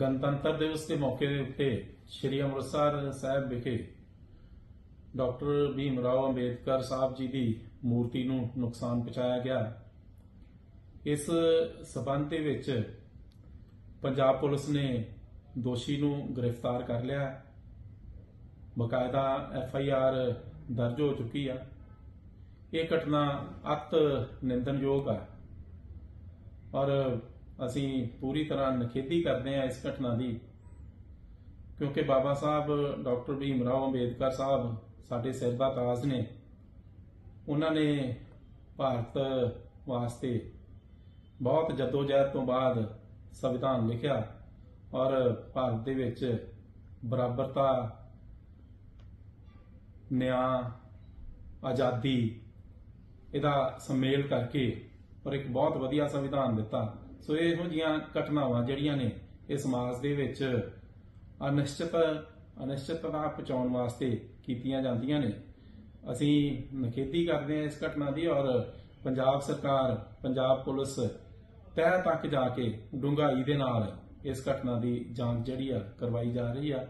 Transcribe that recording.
ਗਣਤੰਤਰ ਦਿਵਸ ਦੇ ਮੌਕੇ ਦੇ ਉੱਤੇ ਸ੍ਰੀ ਅੰਮ੍ਰਿਤਸਰ ਸਾਹਿਬ ਵਿਖੇ ਡਾਕਟਰ ਭੀਮ ਰਾਓ ਅੰਬੇਦਕਰ ਸਾਹਿਬ ਜੀ ਦੀ ਮੂਰਤੀ ਨੂੰ ਨੁਕਸਾਨ ਪਹੁੰਚਾਇਆ ਗਿਆ। ਇਸ ਸਬੰਧ ਦੇ ਵਿੱਚ ਪੰਜਾਬ ਪੁਲਿਸ ਨੇ ਦੋਸ਼ੀ ਨੂੰ ਗ੍ਰਿਫਤਾਰ ਕਰ ਲਿਆ ਹੈ। ਬਕਾਇਦਾ ਐਫ ਆਈ ਆਰ ਦਰਜ ਹੋ ਚੁੱਕੀ ਆ। ਇਹ ਘਟਨਾ ਅਤ ਨਿੰਦਨਯੋਗ ਆ। ਔਰ ਅਸੀਂ ਪੂਰੀ ਤਰ੍ਹਾਂ ਨਖੇਦੀ ਕਰਦੇ ਹਾਂ ਇਸ ਘਟਨਾ ਦੀ। ਕਿਉਂਕਿ ਬਾਬਾ ਸਾਹਿਬ, ਡਾਕਟਰ ਭੀਮ ਰਾਓ ਅੰਬੇਦਕਰ ਸਾਹਿਬ ਸਾਡੇ ਸਿਰ ਦਾ ਤਾਜ ਨੇ। ਉਹਨਾਂ ਨੇ ਭਾਰਤ ਵਾਸਤੇ ਬਹੁਤ ਜਦੋਜਹਿਦ ਤੋਂ ਬਾਅਦ ਸੰਵਿਧਾਨ ਲਿਖਿਆ ਔਰ ਭਾਰਤ ਦੇ ਵਿੱਚ ਬਰਾਬਰਤਾ, ਨਿਆਂ, ਆਜ਼ਾਦੀ, ਇਹਦਾ ਸੰਮੇਲ ਕਰਕੇ ਔਰ ਇੱਕ ਬਹੁਤ ਵਧੀਆ ਸੰਵਿਧਾਨ ਦਿੱਤਾ। ਸੋ ਇਹੋ ਜੀਆਂ ਘਟਨਾਵਾਂ ਜਿਹੜੀਆਂ ਨੇ ਇਹ ਸਮਾਜ ਦੇ ਵਿੱਚ ਅਨਿਸ਼ਚਿਤ ਅਨਿਸ਼ਚਿਤਤਾ ਪਹੁੰਚਾਉਣ ਵਾਸਤੇ ਕੀਤੀਆਂ ਜਾਂਦੀਆਂ ਨੇ। ਅਸੀਂ ਨਿਖੇਧੀ ਕਰਦੇ ਹਾਂ ਇਸ ਘਟਨਾ ਦੀ ਔਰ ਪੰਜਾਬ ਸਰਕਾਰ, ਪੰਜਾਬ ਪੁਲਿਸ ਤਹਿ ਤੱਕ ਜਾ ਕੇ ਡੂੰਘਾਈ ਦੇ ਨਾਲ ਇਸ ਘਟਨਾ ਦੀ ਜਾਂਚ ਜਿਹੜੀ ਆ ਕਰਵਾਈ ਜਾ ਰਹੀ ਆ।